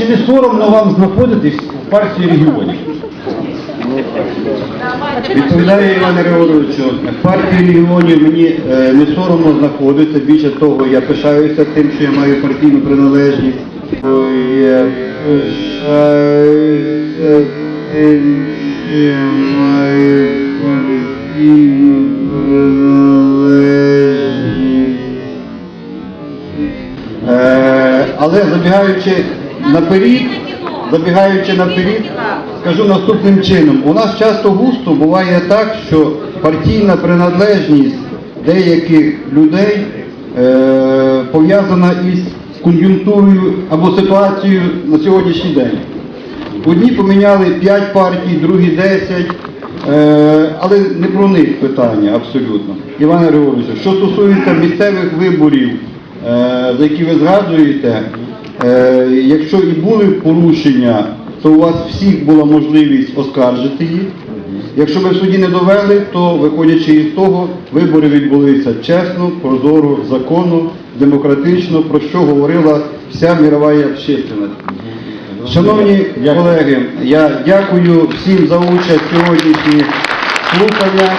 Чи не соромно вам знаходитись в партії регіонів? Відповідає Іван Григоровичу, в партії регіонів мені е, не соромно знаходитися. Більше того, я пишаюся тим, що я маю партійну приналежність. Я пишаюся тим, що я маю партійну приналежність. Е, але забігаючи наперед, забігаючи наперед, скажу наступним чином. У нас часто густо буває так, що партійна приналежність деяких людей е, пов'язана із кон'юнктурою або ситуацією на сьогоднішній день. Одні поміняли 5 партій, другі 10, е, але не про них питання абсолютно. Іване Григоровичу, що стосується місцевих виборів, е, за які ви згадуєте, якщо і були порушення, то у вас всіх була можливість оскаржити їх. Якщо ви в суді не довели, то виходячи із того, вибори відбулися чесно, прозоро, законно, демократично, про що говорила вся мірова общественность. Шановні колеги, я дякую всім за участь в сьогоднішніх слуханнях.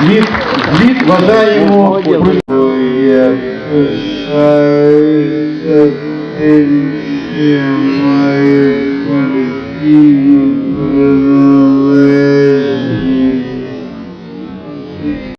Звіт, звіт вважаємо. my